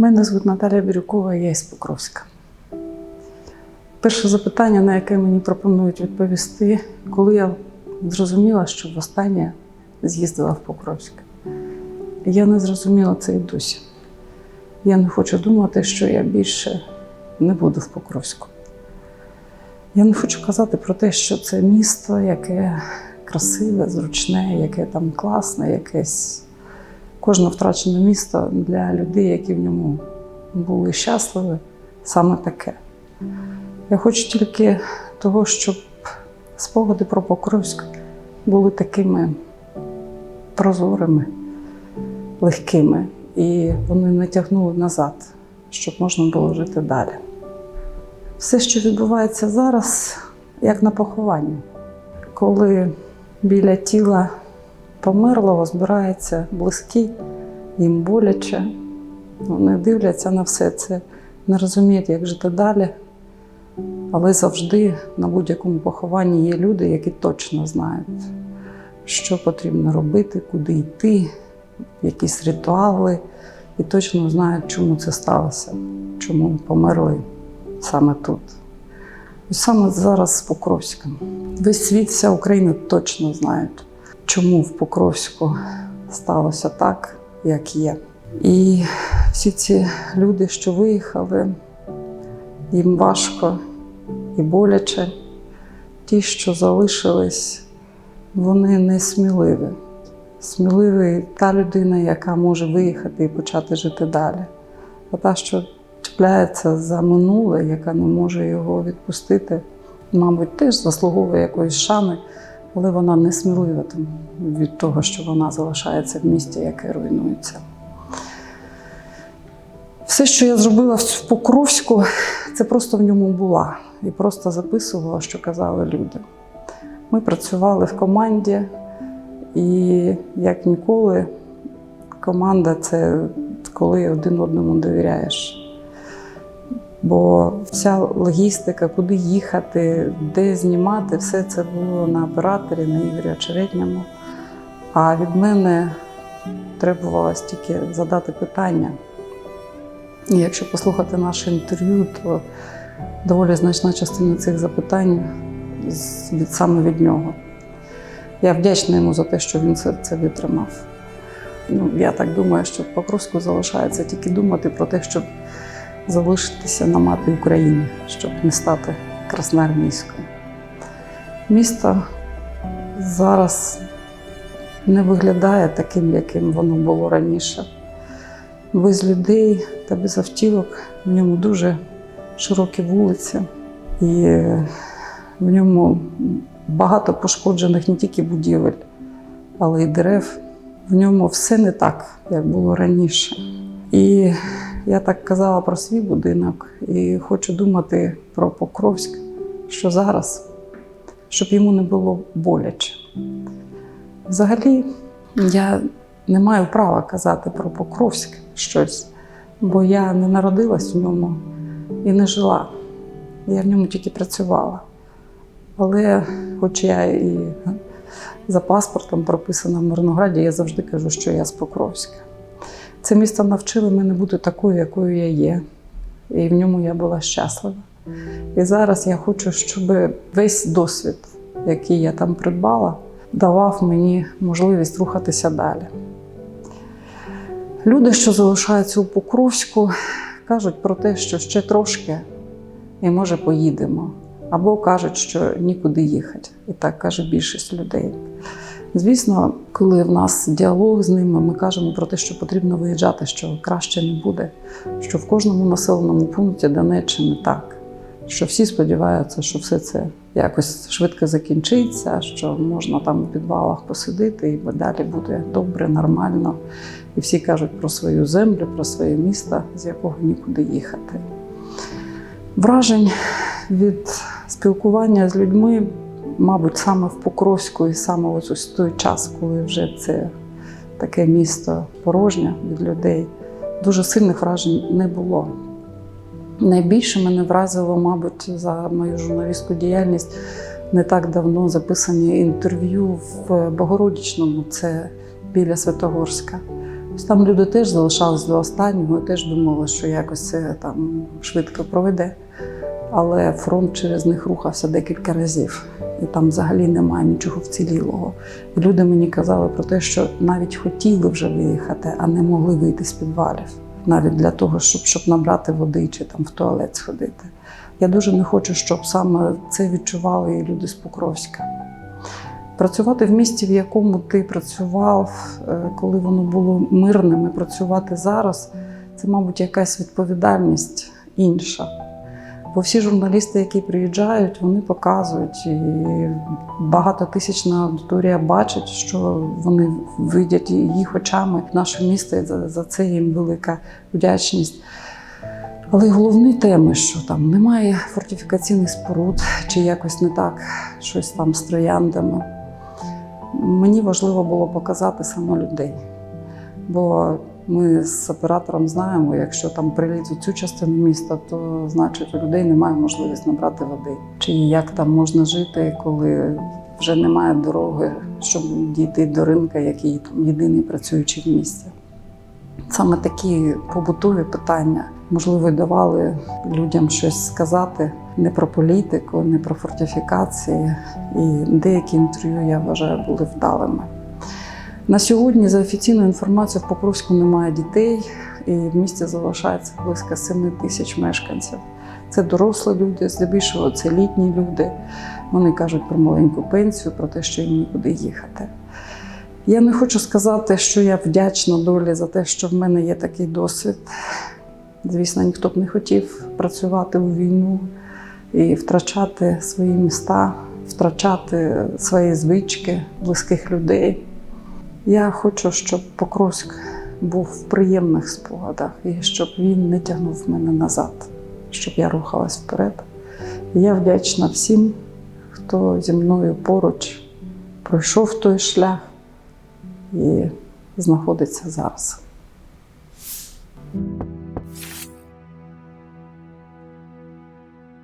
Мене звуть Наталя Бірюкова, я із Покровська. Перше запитання, на яке мені пропонують відповісти, коли я зрозуміла, що востаннє з'їздила в Покровськ. Я не зрозуміла це і досі. Я не хочу думати, що я більше не буду в Покровську. Я не хочу казати про те, що це місто, яке красиве, зручне, яке там класне, якесь кожне втрачене місто для людей, які в ньому були щасливі, саме таке. Я хочу тільки того, щоб спогади про Покровськ були такими прозорими, легкими, і вони не тягнули назад, щоб можна було жити далі. Все, що відбувається зараз, як на похованні, коли біля тіла померлого збирається близький, їм боляче. Вони дивляться на все це, не розуміють, як жити далі. Але завжди на будь-якому похованні є люди, які точно знають, що потрібно робити, куди йти, якісь ритуали, і точно знають, чому це сталося, чому померли саме тут. І саме зараз з Покровськом. Весь світ, вся Україна точно знають, чому в Покровську сталося так, як є. І всі ці люди, що виїхали, їм важко і боляче. Ті, що залишились, вони не сміливі. Сміливий та людина, яка може виїхати і почати жити далі. А та, що чіпляється за минуле, яка не може його відпустити, мабуть, теж заслуговує якоїсь шани, але вона не смілива там, від того, що вона залишається в місті, яке руйнується. Все, що я зробила в Покровську, це просто в ньому була і просто записувала, що казали люди. Ми працювали в команді, і як ніколи, команда це коли один одному довіряєш. Бо вся логістика, куди їхати, де знімати, все це було на операторі, на Ігорі Очеретньому. А від мене требувалось тільки задати питання. І якщо послухати наше інтерв'ю, то доволі значна частина цих запитань саме від нього. Я вдячна йому за те, що він це, це витримав. Ну, я так думаю, що Покровську залишається тільки думати про те, щоб залишитися на мапі України, щоб не стати красноармійською. Місто зараз не виглядає таким, яким воно було раніше. Без людей та без автівок в ньому дуже широкі вулиці, і в ньому багато пошкоджених не тільки будівель, але й дерев. В ньому все не так, як було раніше. І я так казала про свій будинок і хочу думати про Покровськ, що зараз, щоб йому не було боляче. Взагалі, я не маю права казати про Покровськ щось, бо я не народилась в ньому і не жила. Я в ньому тільки працювала. Але, хоч я і за паспортом прописана в Мирнограді, я завжди кажу, що я з Покровська. Це місто навчило мене бути такою, якою я є, і в ньому я була щаслива. І зараз я хочу, щоб весь досвід, який я там придбала, давав мені можливість рухатися далі. Люди, що залишаються у Покровську, кажуть про те, що ще трошки і може поїдемо. Або кажуть, що нікуди їхати. І так каже більшість людей. Звісно, коли в нас діалог з ними, ми кажемо про те, що потрібно виїжджати, що краще не буде, що в кожному населеному пункті Донеччини так, що всі сподіваються, що все це якось швидко закінчиться, що можна там у підвалах посидити, і далі буде добре, нормально. І всі кажуть про свою землю, про своє місто, з якого нікуди їхати. Вражень від спілкування з людьми, мабуть, саме в Покровську і саме ось ось той час, коли вже це таке місто порожнє від людей, дуже сильних вражень не було. Найбільше мене вразило, мабуть, за мою журналістську діяльність не так давно записані інтерв'ю в Богородичному, це біля Святогорська. Там люди теж залишались до останнього, теж думали, що якось це там швидко пройде. Але фронт через них рухався декілька разів, і там взагалі немає нічого вцілілого. Люди мені казали про те, що навіть хотіли вже виїхати, а не могли вийти з підвалів, навіть для того, щоб, щоб набрати води чи там в туалет сходити. Я дуже не хочу, щоб саме це відчували і люди з Покровська. Працювати в місті, в якому ти працював, е, коли воно було мирним, і працювати зараз це, мабуть, якась відповідальність інша. Бо всі журналісти, які приїжджають, вони показують, і багатотисячна аудиторія бачить, що вони видять їх очами наше місто, і за, це їм велика вдячність. Але головні теми, що там немає фортифікаційних споруд, чи якось не так щось там з трояндами. Мені важливо було показати саме людей. Бо ми з оператором знаємо, якщо там приліт у цю частину міста, то значить у людей немає можливості набрати води. Чи як там можна жити, коли вже немає дороги, щоб дійти до ринка, який там єдиний працюючий в місті. Саме такі побутові питання, можливо, давали людям щось сказати не про політику, не про фортифікації. І деякі інтерв'ю, я вважаю, були вдалими. На сьогодні, за офіційною інформацією, в Покровську немає дітей, і в місті залишається близько 7 тисяч мешканців. Це дорослі люди, здебільшого це літні люди. Вони кажуть про маленьку пенсію, про те, що їм нікуди їхати. Я не хочу сказати, що я вдячна долі за те, що в мене є такий досвід. Звісно, ніхто б не хотів працювати у війну і втрачати свої міста, втрачати свої звички, близьких людей. Я хочу, щоб Покровськ був в приємних спогадах і щоб він не тягнув мене назад, щоб я рухалась вперед. Я вдячна всім, хто зі мною поруч пройшов той шлях і знаходиться зараз.